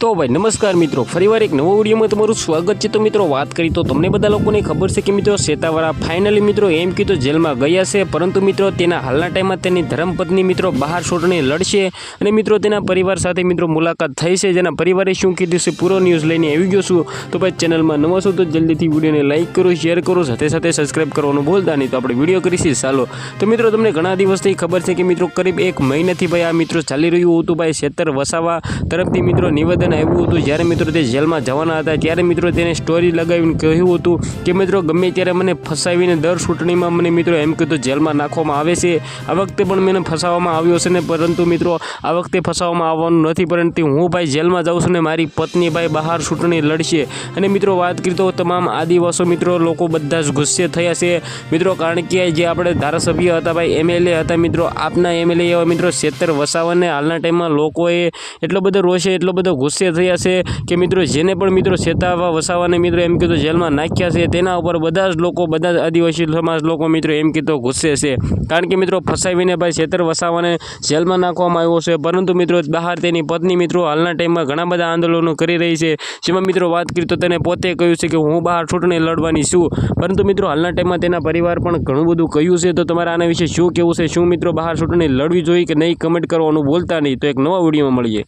તો ભાઈ, નમસ્કાર મિત્રો. ફરીવાર એક નવો વિડીયોમાં તમારું સ્વાગત છે. તો મિત્રો, વાત કરી તો તમને બધા લોકોને ખબર છે કે મિત્રો સેતાવાળા ફાઇનલી મિત્રો એમ કીધું, જેલમાં ગયા છે. પરંતુ મિત્રો, તેના હાલના ટાઈમમાં તેની ધર્મપત્ની મિત્રો બહાર છોડને લડશે અને મિત્રો, તેના પરિવાર સાથે મિત્રો મુલાકાત થઈ છે. જેના પરિવારે શું કીધું છે, પૂરો ન્યૂઝ લઈને આવી ગયો છું. તો ભાઈ ચેનલમાં નવો છો તો જલ્દીથી વિડીયોને લાઇક કરો શેર કરો, સાથે સાથે સબસ્ક્રાઇબ કરવાનું ભૂલતા નહીં. તો આપણે વીડિયો કરીશું. ચાલો. તો મિત્રો, તમને ઘણા દિવસથી ખબર છે કે મિત્રો, કરીબ એક મહિનાથી ભાઈ આ મિત્રો ચાલી રહ્યું હતું. ભાઈ, શેતર વસાવા તરફથી મિત્રો નિવેદન આવ્યું હતું. જ્યારે મિત્રો તે જેલમાં જવાના હતા, ત્યારે મિત્રો તેને સ્ટોરી લગાવીને કહ્યું હતું કે, મિત્રો, ગમે ત્યારે મને ફસાવીને દર ચૂંટણીમાં મને મિત્રો એમ કીધું જેલમાં નાખવામાં આવે છે. આ વખતે પણ મને ફસાવવામાં આવ્યો છે ને, પરંતુ મિત્રો, આ વખતે ફસાવવામાં આવવાનું નથી, પરંતુ હું ભાઈ જેલમાં જાઉં છું ને, મારી પત્ની ભાઈ બહાર ચૂંટણી લડશે. અને મિત્રો, વાત કરી તો તમામ આદિવાસો મિત્રો, લોકો બધા જ ગુસ્સે થયા છે. મિત્રો, કારણ કે જે આપણે ધારાસભ્ય હતા ભાઈ એમએલએ હતા, મિત્રો, આપના એમએલએ એવા મિત્રો સેતર વસાવાને હાલના ટાઈમમાં લોકોએ એટલો બધો રોષે, એટલો બધો ગુસ્સે થયા છે કે મિત્રો જેને પણ મિત્રો શેતાવા વસાવાને મિત્રો એમ કીધું જેલમાં નાખ્યા છે, તેના ઉપર બધા જ લોકો, બધા જ આદિવાસી સમાજ લોકો મિત્રો એમ કીધું ગુસ્સે છે. કારણ કે મિત્રો ફસાવીને ભાઈ છેતર વસાવાને જેલમાં નાખવામાં આવ્યો છે. પરંતુ મિત્રો બહાર તેની પત્ની મિત્રો હાલના ટાઈમમાં ઘણા બધા આંદોલનો કરી રહી છે. જેમાં મિત્રો વાત કરી તો તેને પોતે કહ્યું છે કે હું બહાર ચૂંટણી લડવાની છું. પરંતુ મિત્રો હાલના ટાઈમમાં તેના પરિવાર પણ ઘણું બધું કહ્યું છે. તો તમારે આના વિશે શું કહેવું છે? શું મિત્રો બહાર ચૂંટણી લડવી જોઈએ કે નહીં? કમેન્ટ કરવાનું બોલતા નહીં. તો એક નવા વિડીયોમાં મળીએ.